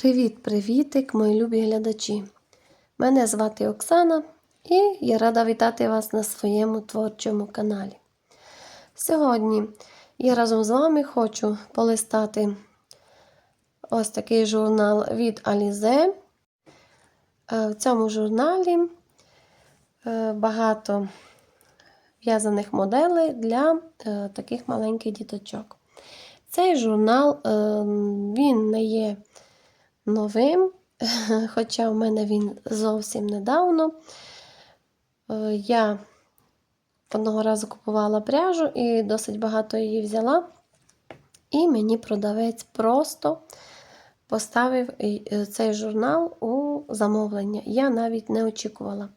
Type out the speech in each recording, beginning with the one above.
Привіт-привітик, мої любі глядачі! Мене звати Оксана і я рада вітати вас на своєму творчому каналі. Сьогодні я разом з вами хочу полистати ось такий журнал від Alize. Е, В цьому журналі е, багато в'язаних моделей для е, таких маленьких діточок. Цей журнал е, він не є новим, хоча в мене він зовсім недавно. Е, Я одного разу купувала пряжу і досить багато її взяла. І мені продавець просто поставив е, цей журнал у замовлення. Я навіть не очікувала.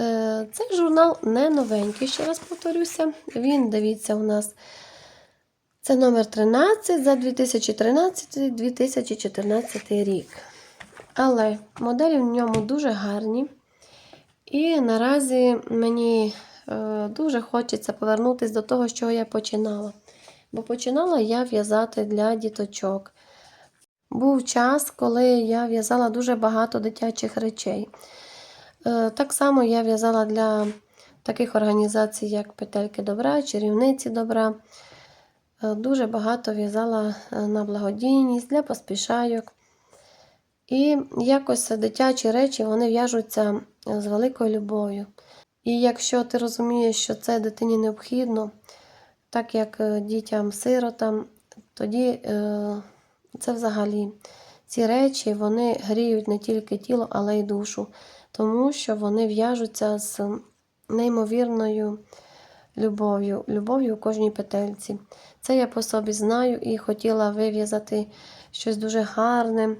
Е, Цей журнал не новенький, ще раз повторюся. Він, дивіться, у нас це номер 13 за 2013-2014 рік. Але моделі в ньому дуже гарні. І наразі мені е, дуже хочеться повернутися до того, чого я починала. Бо починала я в'язати для діточок. Був час, коли я в'язала дуже багато дитячих речей. Е, так само я в'язала для таких організацій, як Петельки Добра, Чарівниці Добра. Е, Дуже багато в'язала е, на благодійність для поспішайок. І якось дитячі речі вони в'яжуться е, з великою любов'ю. І якщо ти розумієш, що це дитині необхідно, так як дітям-сиротам, тоді це взагалі ці речі вони гріють не тільки тіло, але й душу, тому що вони в'яжуться з неймовірною любов'ю, любов'ю у кожній петельці. Це я по собі знаю і хотіла вив'язати щось дуже гарне,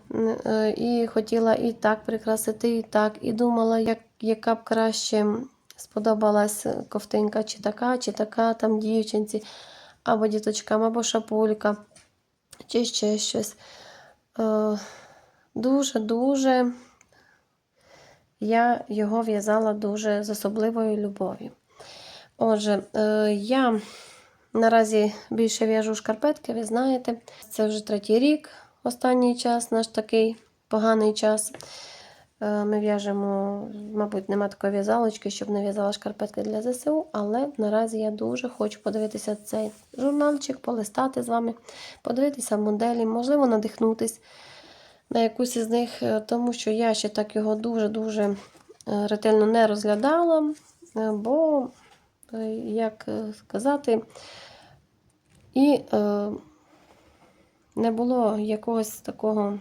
е, і хотіла і так прикрасити, і так, і думала, як, яка б краще сподобалась ковтинка, чи така, чи така там дівчинці, або діточкам, або шапулька, чи ще щось. Дуже-дуже я його в'язала дуже з особливою любов'ю. Отже, е, я наразі більше в'яжу шкарпетки, ви знаєте. Це вже третій рік, останній час, наш такий поганий час. Е, Ми в'яжемо, мабуть, нема такої в'язалочки, щоб не в'язала шкарпетки для ЗСУ, але наразі я дуже хочу подивитися цей журнальчик, полистати з вами, подивитися моделі, можливо, надихнутись на якусь із них, е, тому що я ще так його дуже-дуже ретельно не розглядала, бо, як е, сказати, і е, не було якогось такого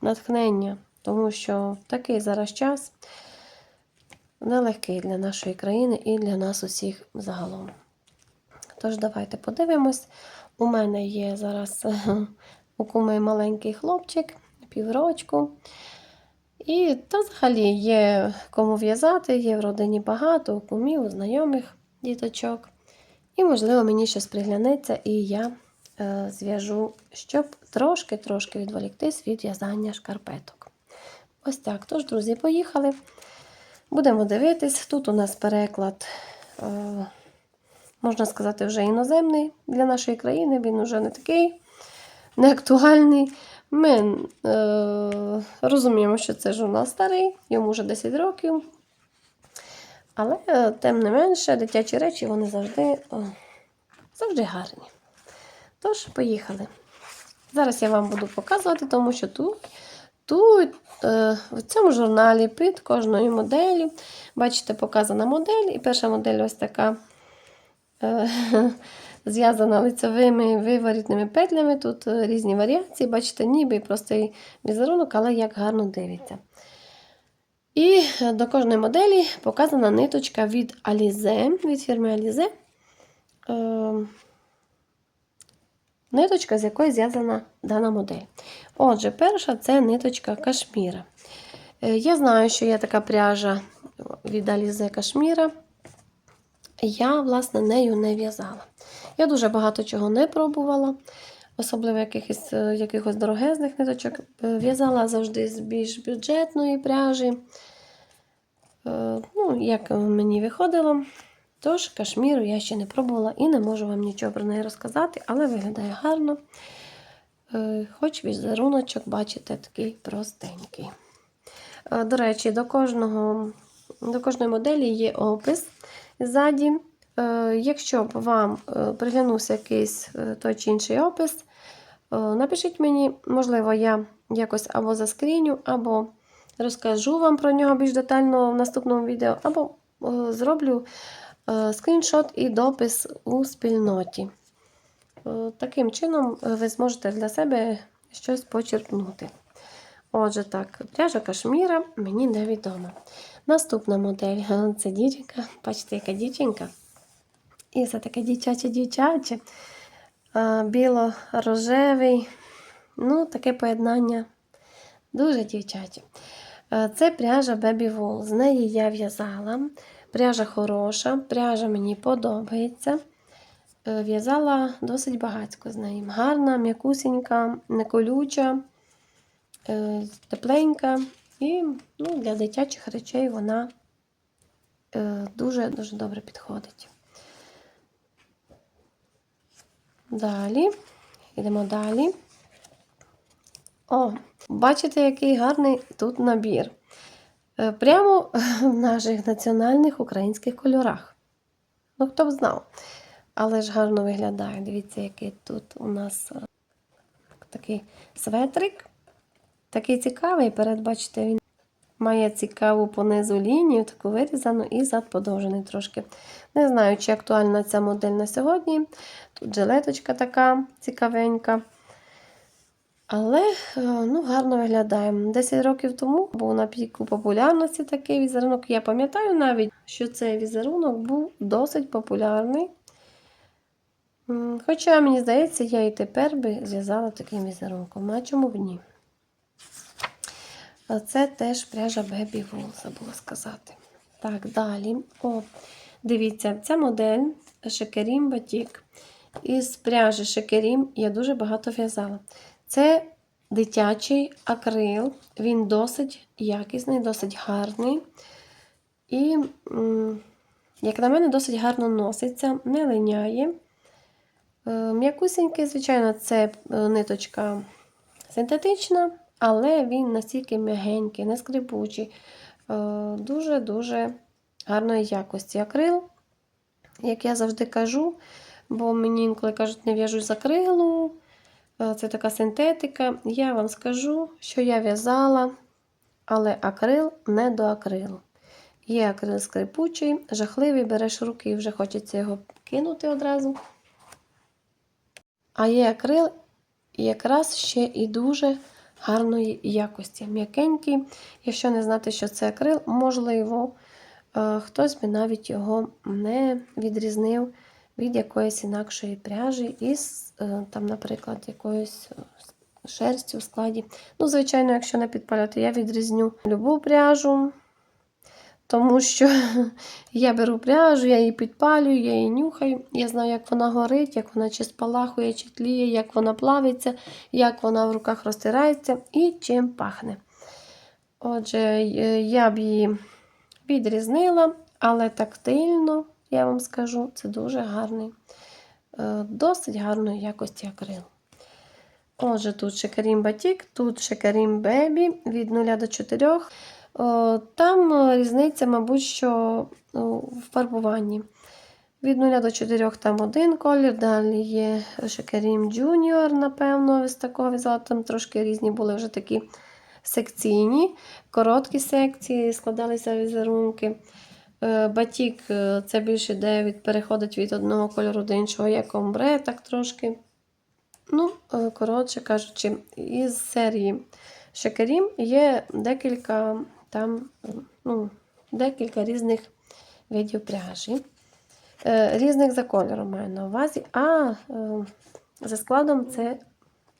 натхнення, тому що такий зараз час нелегкий для нашої країни і для нас усіх загалом. Тож, давайте подивимось. У мене є зараз у куми маленький хлопчик, піврочку. І та взагалі є кому в'язати, є в родині багато, кумів, знайомих діточок. І, можливо, мені щось приглянеться, і я е, зв'яжу, щоб трошки-трошки відволіктись від в'язання шкарпеток. Ось так. Тож, друзі, поїхали. Будемо дивитись. Тут у нас переклад, е, можна сказати, вже іноземний для нашої країни. Він вже не такий неактуальний. Ми е, розуміємо, що це журнал старий, йому вже 10 років. Але, е, тим не менше, дитячі речі вони завжди, о, завжди гарні. Тож, поїхали. Зараз я вам буду показувати, тому що тут, тут е, в цьому журналі під кожною моделлю, бачите, показана модель, і перша модель ось така. Е, зв'язана лицевими виворітними петлями. Тут е, різні варіації, бачите, ніби простий візерунок, але як гарно дивиться. І е, до кожної моделі показана ниточка від Alize, від фірми Alize. Е, Ниточка, з якої зв'язана дана модель. Отже, перша це ниточка кашміра. Я знаю, що є така пряжа від Alize кашміра. Я, власне, нею не в'язала. Я дуже багато чого не пробувала, особливо якихось, е, якихось дорогезних ниточок. Е, В'язала завжди з більш бюджетної пряжі. Е, Ну, як мені виходило. Тож, кашміру я ще не пробувала і не можу вам нічого про неї розказати, але виглядає гарно. Хоч візеруночок, бачите, такий простенький. До речі, до, кожного, до кожної моделі є опис ззаді. Е, Якщо б вам е, приглянувся якийсь е, той чи інший опис, напишіть мені, можливо, я якось або заскріню, або розкажу вам про нього більш детально в наступному відео, або зроблю скріншот і допис у спільноті. Таким чином ви зможете для себе щось почерпнути. Отже, так, пряжа кашміра мені невідома. Наступна модель це дівчинка. Бачите, яка дівчинка. І це таке дівчаче-дівчаче. Біло-рожевий. Ну, таке поєднання дуже дівчаче. Це пряжа Baby Wool. З неї я в'язала. Пряжа хороша, пряжа мені подобається. Е, В'язала досить багатько з нею. Гарна, м'якусінька, не колюча, е, тепленька. І ну, для дитячих речей вона е, дуже-дуже добре підходить. Далі, йдемо далі. О, бачите, який гарний тут набір. Е, Прямо в наших національних українських кольорах. Ну, хто б знав. Але ж гарно виглядає. Дивіться, який тут у нас е, такий светрик. Такий цікавий. Перед, бачите, він має цікаву понизу лінію, таку вирізану і зад подовжений трошки. Не знаю, чи актуальна ця модель на сьогодні. Тут жилеточка така цікавенька. Але е, ну, гарно виглядає. 10 років тому був на піку популярності такий візерунок. Я пам'ятаю навіть, що цей візерунок був досить популярний. Хоча, мені здається, я і тепер би зв'язала таким візерунком. А чому б ні? А Це теж пряжа Baby Wool, забула сказати. Так, далі. О, дивіться, ця модель Шекерім Батік. Із пряжі Шекерім я дуже багато в'язала. Це дитячий акрил, він досить якісний, досить гарний. І, як на мене, досить гарно носиться, не линяє. Е, М'якусенький, звичайно, це е, ниточка синтетична, але він настільки м'ягенький, не скрипучий, е, дуже-дуже гарної якості. Акрил, як я завжди кажу, бо мені інколи кажуть, не в'яжу з акрилу, е, це така синтетика. Я вам скажу, що я в'язала, але акрил не до акрилу. Є акрил скрипучий, жахливий, береш руки і вже хочеться його кинути одразу. А є акрил якраз ще і дуже гарної якості. М'якенький. Якщо не знати, що це акрил, можливо, е, хтось би навіть його не відрізнив від якоїсь інакшої пряжі із, е, там, наприклад, якоюсь е, шерстю в складі. Ну, звичайно, якщо не підпаляти, я відрізню любу пряжу. Тому що я беру пряжу, я її підпалюю, я її нюхаю. Я знаю, як вона горить, як вона чи спалахує, чи тліє, як вона плавиться, як вона в руках розтирається і чим пахне. Отже, е, я б її відрізнила, але тактильно, я вам скажу, це дуже гарний, е, досить гарної якості акрил. Отже, тут Шекарім Батік, тут Шекарім Бебі від 0 до 4. О, Там е, різниця, мабуть, що ну, в фарбуванні. Від 0 до 4 там один колір, далі є Шекерім Junior, напевно, ось такого трошки різні були вже такі секційні, короткі секції, складалися візерунки. Е, Батік е, це більше йде від, переходить від одного кольору до іншого, як омбре, так трошки. Ну, е, коротше кажучи, із серії Шекерім є декілька там ну, декілька різних видів пряжі. Е, різних за кольором маю на увазі, а е, за складом це,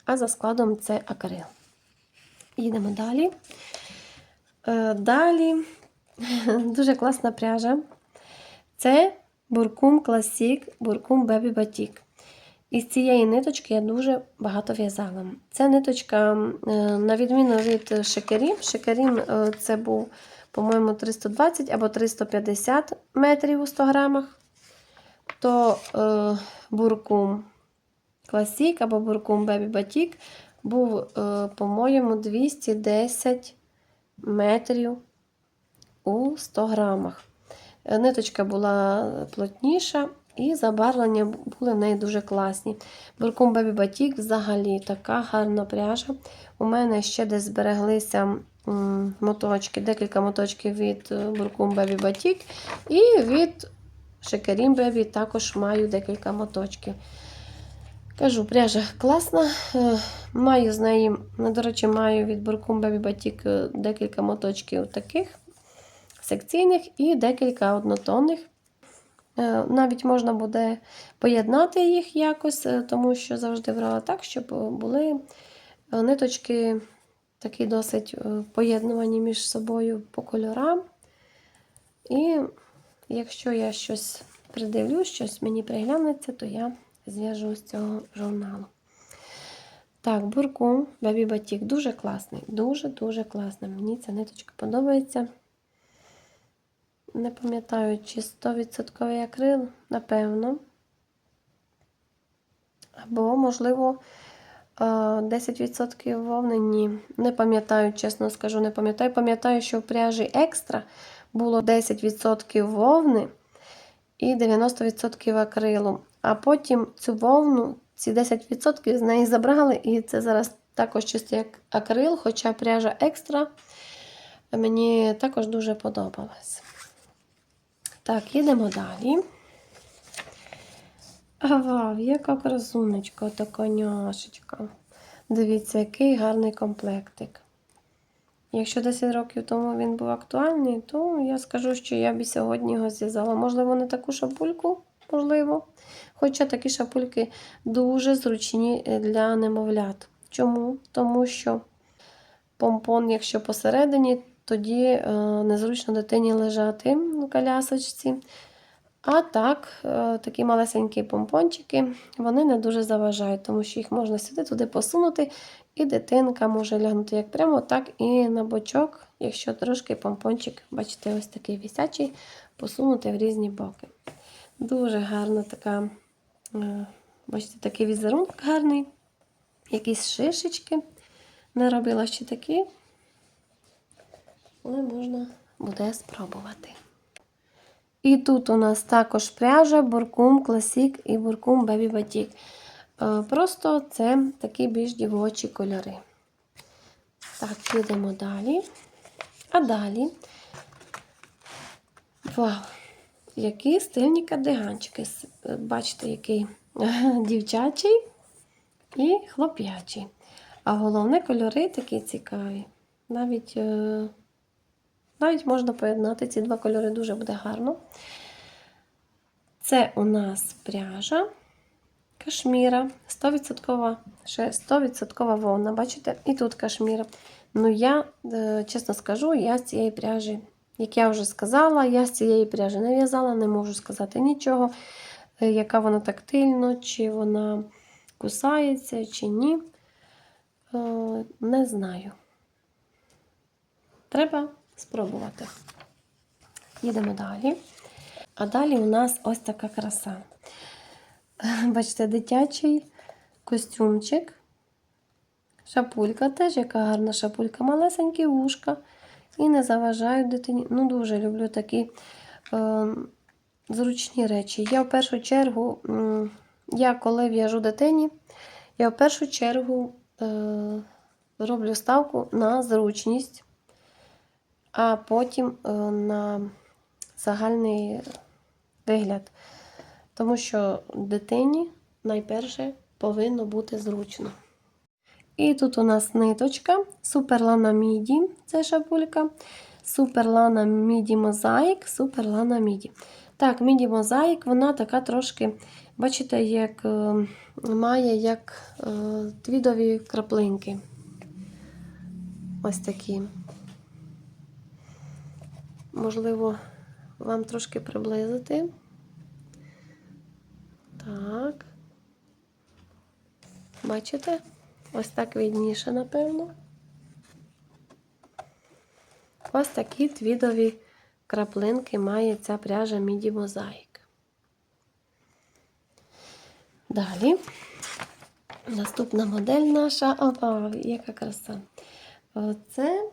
а за складом це акрил. Їдемо далі. Е, далі дуже класна пряжа. Це Буркум Classic, Буркум Baby Batik. Із цієї ниточки я дуже багато в'язала. Ця ниточка, е, на відміну від шекерів, шекерім е, це був, по-моєму, 320 або 350 метрів у 100 грамах, то е, буркум Classic або Буркум Baby Batik був, е, по-моєму, 210 метрів у 100 грамах. Е, Ниточка була плотніша і забарвлення були в неї дуже класні. Буркум Baby Batik взагалі така гарна пряжа. У мене ще десь збереглися моточки, декілька моточків від е, Буркум Baby Batik і від Шекерім Baby також маю декілька моточків. Кажу, пряжа класна. Е, Маю з неї, ну, до речі, маю від Буркум Baby Batik декілька моточків таких секційних і декілька однотонних. Е, Навіть можна буде поєднати їх якось, е, тому що завжди брала так, щоб були е, ниточки такі досить поєднувані між собою по кольорам. І якщо я щось придивлюсь, щось мені приглянеться, то я зв'яжу з цього журналу. Так, буркум Baby Batik дуже класний, дуже-дуже класний. Мені ця ниточка подобається. Не пам'ятаю, чи 100% акрил, напевно. Або, можливо, е, 10% вовни ні. Не пам'ятаю, чесно скажу, не пам'ятаю. Пам'ятаю, що в пряжі екстра було 10% вовни і 90% акрилу. А потім цю вовну, ці 10% з неї забрали, і це зараз також чисто як акрил, хоча пряжа екстра мені також дуже подобалась. Так, їдемо далі. Вау, яка красунечка, та коняшечка. Дивіться, який гарний комплектик. Якщо 10 років тому він був актуальний, то я скажу, що я б сьогодні його зв'язала. Можливо, не таку шапульку, можливо. Хоча такі шапульки дуже зручні для немовлят. Чому? Тому що помпон, якщо посередині, тоді е, незручно дитині лежати в колясочці. А так, е, такі малесенькі помпончики, вони не дуже заважають, тому що їх можна сюди туди посунути, і дитинка може лягнути як прямо, так і на бочок, якщо трошки помпончик, бачите, ось такий висячий, посунути в різні боки. Дуже гарна така, е, бачите, такий візерунок гарний, якісь шишечки. Не робила ще такі, але можна буде спробувати. І тут у нас також пряжа Буркум Classic і Буркум Baby Batik. Е, Просто це такі більш дівочі кольори. Так, їдемо далі. А далі. Вау! Які стильні кардиганчики. Е, Бачите, який дівчачий і хлоп'ячий. А головне, кольори такі цікаві. Навіть, е, навіть можна поєднати ці два кольори, дуже буде гарно. Це у нас пряжа кашміра, 100%, ще 100% вовна. Бачите? І тут кашміра. Ну, я, е, чесно скажу, я з цієї пряжі, як я вже сказала, я з цієї пряжі не в'язала, не можу сказати нічого, е, яка вона тактильно, чи вона кусається, чи ні. Е, Не знаю. Треба спробувати. Їдемо далі. А далі у нас ось така краса. Бачите, дитячий костюмчик. Шапулька теж, яка гарна шапулька, малесенькі вушка. І не заважають дитині. Ну, дуже люблю такі е, зручні речі. Я в першу чергу, я коли в'яжу дитині, я в першу чергу е, роблю ставку на зручність, а потім е, на загальний вигляд. Тому що дитині найперше повинно бути зручно. І тут у нас ниточка Суперлана Міді, це шапулька. Суперлана Міді Мозаїк, Суперлана Міді. Так, Міді Мозаїк, вона така трошки, бачите, як е, має як е, твідові краплинки. Ось такі. Можливо, вам трошки приблизити. Так. Бачите? Ось так видніше, напевно. Ось такі твідові краплинки має ця пряжа Міді Мозаїк. Далі Наступна модель наша. Опа, яка краса. Це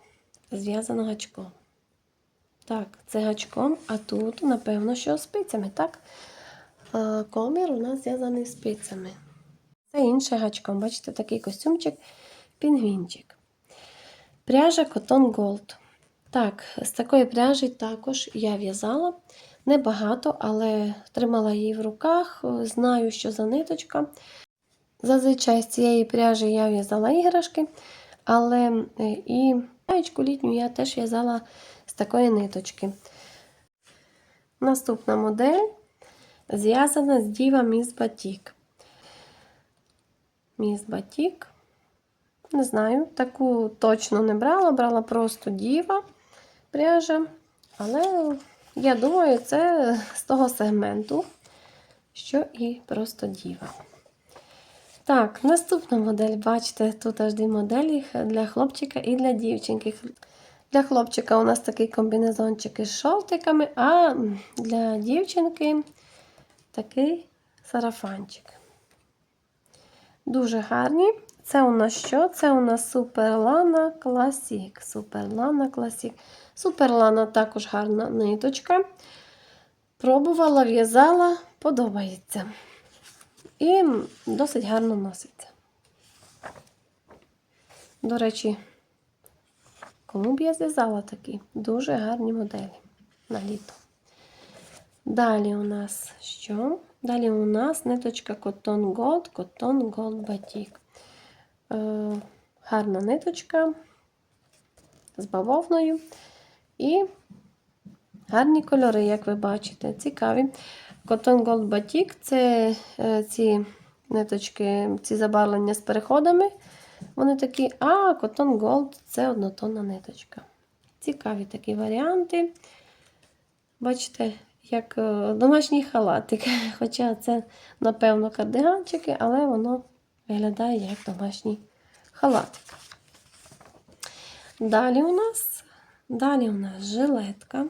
зв'язано гачком. Так, це гачком, а тут, напевно, що спицями, так? Комір у нас зв'язаний спицями. Це інше гачком. Бачите, такий костюмчик, пінгвінчик. Пряжа Cotton Gold. Так, з такої пряжі також я в'язала. Небагато, але тримала її в руках. Знаю, що за ниточка. Зазвичай з цієї пряжі я в'язала іграшки, але е, і маєчку літню я теж в'язала з такої ниточки. Наступна модель зв'язана з Діва Міс Батік. Міс Батік. Не знаю, таку точно не брала, брала просто діва пряжа. Але я думаю, це з того сегменту, що і просто діва. Так, наступна модель, бачите, тут аж дві моделі для хлопчика і для дівчинки. Для хлопчика у нас такий комбінезончик із шортиками, а для дівчинки такий сарафанчик. Дуже гарні. Це у нас що? Це у нас Суперлана Класік. Суперлана Класік. Суперлана також гарна ниточка. Пробувала, в'язала, подобається. І досить гарно носиться. До речі, кому б я зв'язала такі дуже гарні моделі на літо. Далі у нас що? Далі у нас ниточка Cotton Gold, Cotton Gold Batik. Е, гарна ниточка з бавовною. І гарні кольори, як ви бачите, цікаві. Cotton Gold Batik це е, ці ниточки, ці забарвлення з переходами. Вони такі, а Cotton Gold це однотонна ниточка. Цікаві такі варіанти. Бачите, як е, домашній халатик. Хоча це, напевно, кардиганчики, але воно виглядає як домашній халатик. Далі у нас, далі у нас жилетка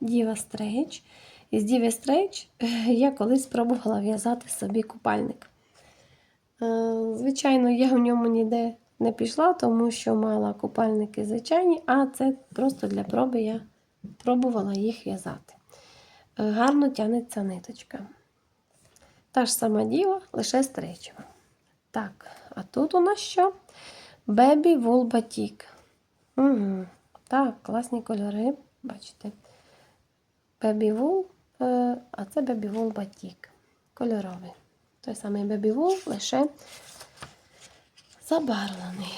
Діва Стрейч. Із Діві Стрейч я колись спробувала в'язати собі купальник. Е, Звичайно, я в ньому ніде не пішла, тому що мала купальники звичайні, а це просто для проби я пробувала їх в'язати. Е, Гарно тянеться ниточка. Та ж сама діва, лише стрейчева. Так, а тут у нас що? Wool Batik. Угу. Так, класні кольори, бачите. Wool, е, а це Baby Wool Batik. Кольоровий. Той самий Wool, лише забарвлений.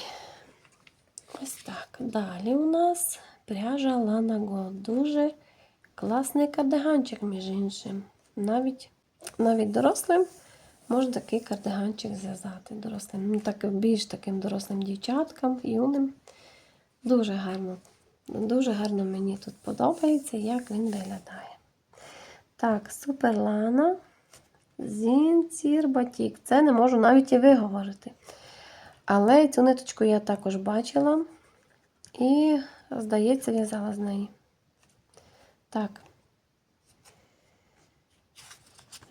Ось так. Далі у нас пряжа Gold. Дуже класний кардиганчик, між іншим. Навіть, навіть дорослим можна такий кардиганчик зв'язати. Дорослим. Ну, так, більш таким дорослим дівчаткам, юним. Дуже гарно. Дуже гарно мені тут подобається, як він виглядає. Так, суперлана. Зінцір батік. Це не можу навіть і виговорити. Але цю ниточку я також бачила. І, здається, в'язала з неї. Так.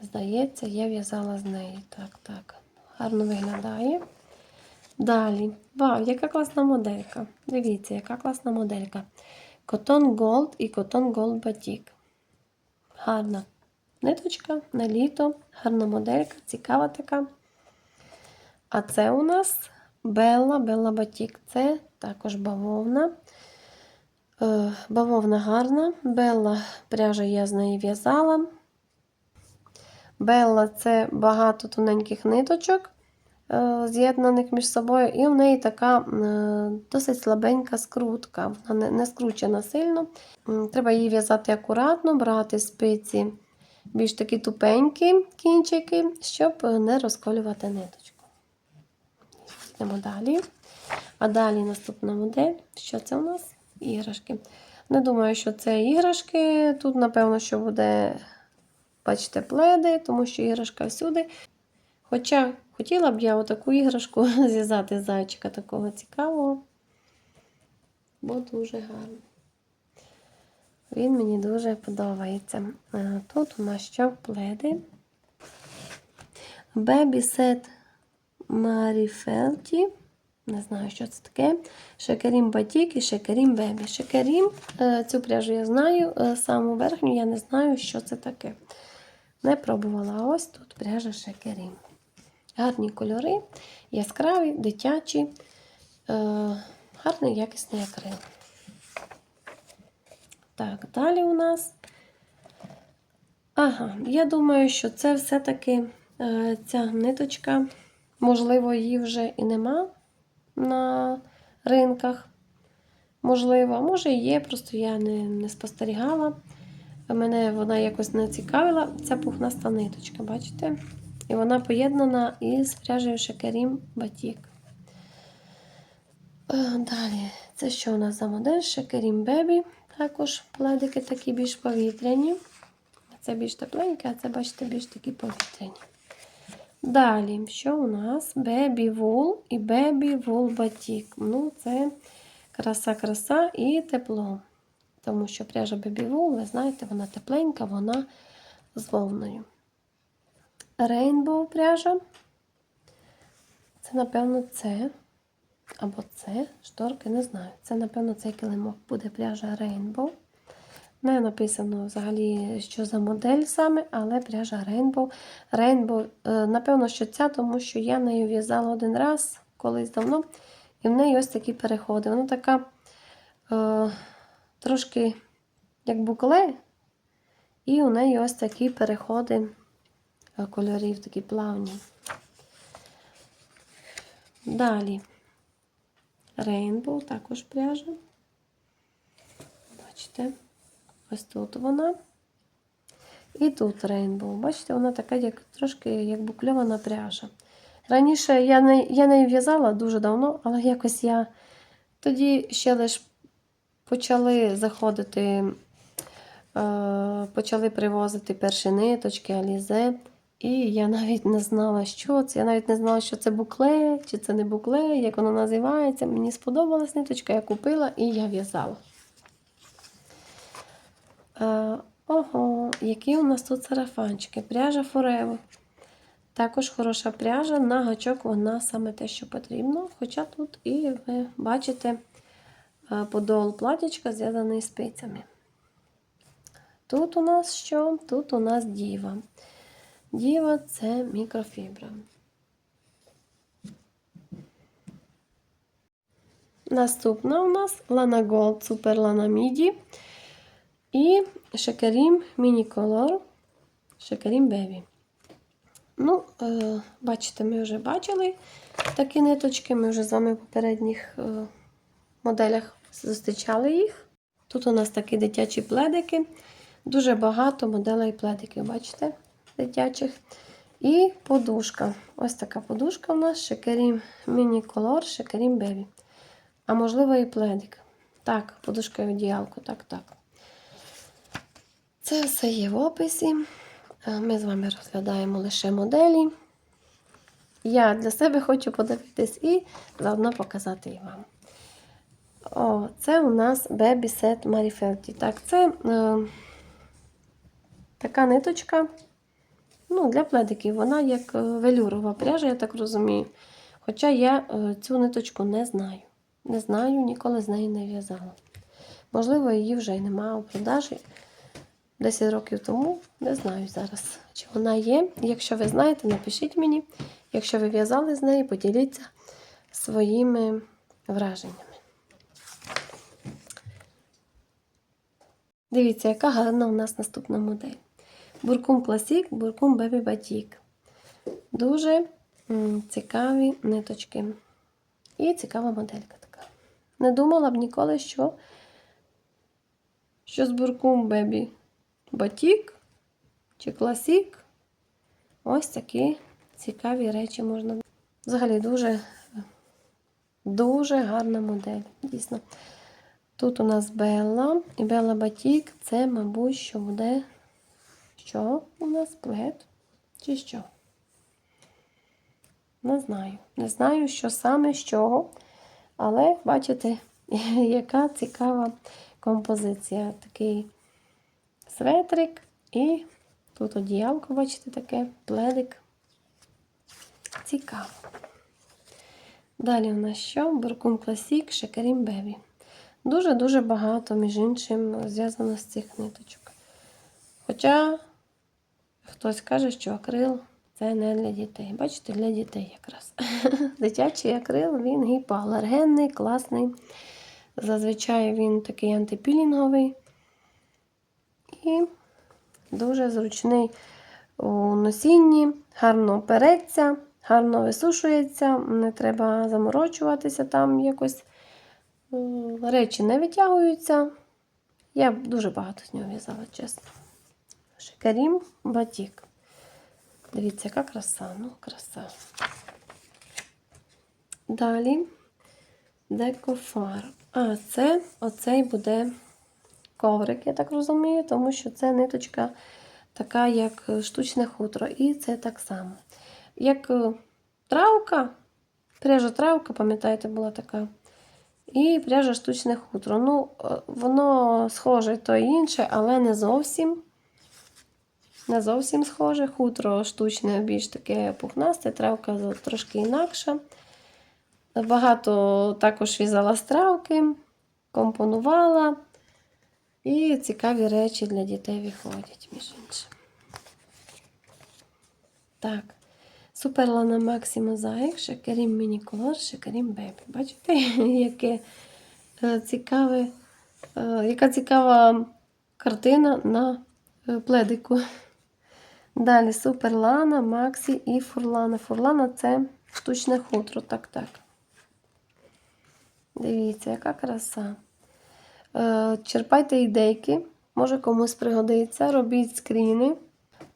Здається, я в'язала з неї. Так, так. Гарно виглядає. Далі. Вау, яка класна моделька. Дивіться, яка класна моделька. Cotton Gold і Cotton Gold Batik. Гарна ниточка на літо, гарна моделька, цікава така. А це у нас Bella, Bella Batik. Це також бавовна. Е, Бавовна гарна. Белла пряжа я з неї в'язала. Белла це багато тоненьких ниточок, е, з'єднаних між собою, і в неї така е, досить слабенька скрутка. Вона не скручена сильно. Треба її в'язати акуратно, брати спиці більш такі тупенькі кінчики, щоб не розколювати ниточку. Йдемо далі. А далі наступна модель. Що це у нас? Іграшки. Не думаю, що це іграшки. Тут, напевно, що буде, бачите, пледи, тому що іграшка всюди. Хоча хотіла б я отаку іграшку зв'язати зайчика такого цікавого, бо дуже гарно. Він мені дуже подобається. Е, Тут у нас що пледи. Baby set Маріфелті. Не знаю, що це таке. Шекерім Батік і Шекерім Бебі. Шекерім, е, цю пряжу я знаю, е, саму верхню я не знаю, що це таке. Не пробувала. Ось тут пряжа Шекерім. Гарні кольори, яскраві, дитячі, гарний якісний акрил. Так, далі у нас. Ага, я думаю, що це все-таки е, ця ниточка. Можливо, її вже і нема на ринках. Можливо, може і є, просто я не, не спостерігала. Мене вона якось не цікавила. Ця пухнаста ниточка, бачите? І вона поєднана із пряжею Шекерім Батік. Е, Далі, це що у нас за модель? Шекерім Бебі. Також пледики такі більш повітряні. Це більш тепленьке, а це, бачите, більш такі повітряні. Далі, що у нас? Baby Wool і Baby Wool Batik. Ну, це краса-краса і тепло. Тому що пряжа Baby Wool, ви знаєте, вона тепленька, вона з вовною. Rainbow пряжа. Це, напевно, це. Або це шторки, не знаю. Це, напевно, цей килимок буде пряжа Rainbow. Не написано взагалі, що за модель саме, але пряжа Rainbow. Rainbow, е, напевно, що ця, тому що я нею в'язала один раз, колись давно, і в неї ось такі переходи. Вона така е, трошки як букле, і у неї ось такі переходи е, кольорів, такі плавні. Далі. Rainbow, також пряжа. Бачите? Ось тут вона. І тут рейнбоу. Бачите, вона така, як трошки як букльована пряжа. Раніше я не, я нею в'язала дуже давно, але якось я тоді ще лише почали заходити, е, почали привозити перші ниточки, алізе. І я навіть не знала, що це. Я навіть не знала, що це букле, чи це не букле, як воно називається. Мені сподобалась ниточка, я купила і я в'язала. Е, ого, які у нас тут сарафанчики. Пряжа Forever. Також хороша пряжа, на гачок вона саме те, що потрібно. Хоча тут і ви бачите е, подол платічка зв'язаний спицями. Тут у нас що? Тут у нас діва. Діва це мікрофібра. Наступна у нас Lana Gold Super Lana Midi. І Шекерім Міні-Колор, Шекерім Беві. Ну, е, бачите, ми вже бачили такі ниточки. Ми вже з вами в попередніх е, моделях зустрічали їх. Тут у нас такі дитячі пледики. Дуже багато моделей пледиків, бачите, дитячих. І подушка. Ось така подушка у нас Шекерім Міні-Колор, Шекерім Беві. А можливо, і пледик. Так, подушка і одіялку, так, так. Це все є в описі. Е, Ми з вами розглядаємо лише моделі. Я для себе хочу подивитись і заодно показати і вам. О, це у нас Baby Set Marifetti. Так, це е, така ниточка ну, для пледиків. Вона як е, велюрова пряжа, я так розумію. Хоча я е, цю ниточку не знаю. Не знаю, ніколи з нею не в'язала. Можливо, її вже й немає у продажі. 10 років тому, не знаю зараз, чи вона є. Якщо ви знаєте, напишіть мені. Якщо ви в'язали з неї, поділіться своїми враженнями. Дивіться, яка гарна у нас наступна модель. Буркум Classic, Буркум Baby Batik. Дуже цікаві ниточки. І цікава моделька така. Не думала б ніколи, що, що з Буркум Baby батік чи класік. Ось такі цікаві речі можна. Взагалі дуже дуже гарна модель. Дійсно. Тут у нас Белла і Белла Батік це, мабуть, що буде. Що у нас плед? Чи що? Не знаю. Не знаю, що саме з чого. Але бачите, яка цікава композиція. Такий светрик і тут одіялко, бачите, таке, пледик. Цікаво. Далі у нас що? Буркум Класік, Шекерім Бебі. Дуже-дуже багато, між іншим, зв'язано з цих ниточок. Хоча хтось каже, що акрил це не для дітей. Бачите, для дітей якраз. Дитячий акрил, він гіпоалергенний, класний. Зазвичай він такий антипілінговий і дуже зручний у носінні, гарно переться, гарно висушується, не треба заморочуватися там якось. Речі не витягуються. Я дуже багато з нього в'язала, чесно. Шикарім батік. Дивіться, яка краса, ну, краса. Далі декофар. А, це оцей буде коврик, я так розумію, тому що це ниточка така, як штучне хутро. І це так само. Як е, травка, пряжа травка, пам'ятаєте, була така. І пряжа штучне хутро. Ну, е, воно схоже то і інше, але не зовсім. Не зовсім схоже. Хутро штучне, більш таке пухнасте, травка трошки інакша. Багато також в'язала стравки, компонувала. І цікаві речі для дітей виходять, між іншим. Так. Суперлана Максі Мозаїк, Шекерім Міні Колор, Шекерім Бебі. Бачите, яке е, цікаве, е, яка цікава картина на е, пледику. Далі Суперлана, Максі і Фурлана. Фурлана це штучне хутро. Так, так. Дивіться, яка краса. Е, Черпайте ідейки, може комусь пригодиться, робіть скріни.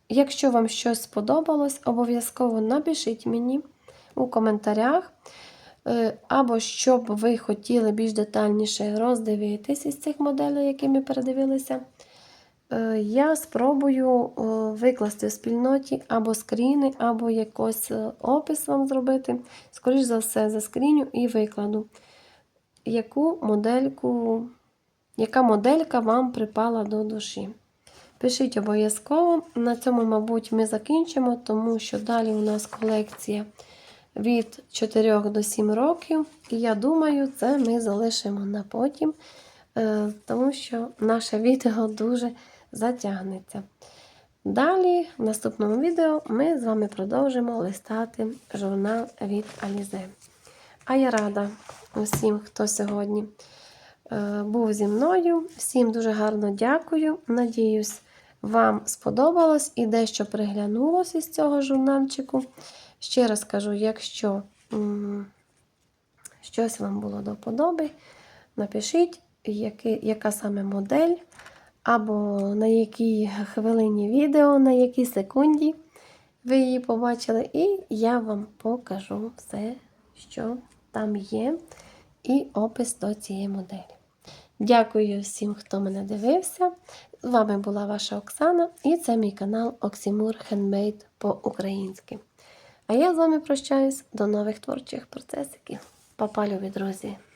Якщо вам щось сподобалось, обов'язково напишіть мені у коментарях. Е, Або щоб ви хотіли більш детальніше роздивитись із цих моделей, які ми передивилися. Е, Я спробую е, викласти в спільноті або скріни, або якийсь е, опис вам зробити. Скоріше за все, заскріню і викладу, яку модельку, яка моделька вам припала до душі. Пишіть обов'язково. На цьому, мабуть, ми закінчимо, тому що далі у нас колекція від 4 до 7 років. І я думаю, це ми залишимо на потім, тому що наше відео дуже затягнеться. Далі, в наступному відео, ми з вами продовжимо листати журнал від Alize. А я рада усім, хто сьогодні е, був зі мною. Всім дуже гарно дякую. Надіюсь, вам сподобалось і дещо приглянулось із цього журнальчику. Ще раз кажу, якщо щось вам було до вподоби, напишіть, яка саме модель, або на якій хвилині відео, на якій секунді ви її побачили, і я вам покажу все, що там є, і опис до цієї моделі. Дякую всім, хто мене дивився. З вами була ваша Оксана, і це мій канал Оксімур Хендмейд по-українськи. А я з вами прощаюсь до нових творчих процесиків. Па-па, любі друзі!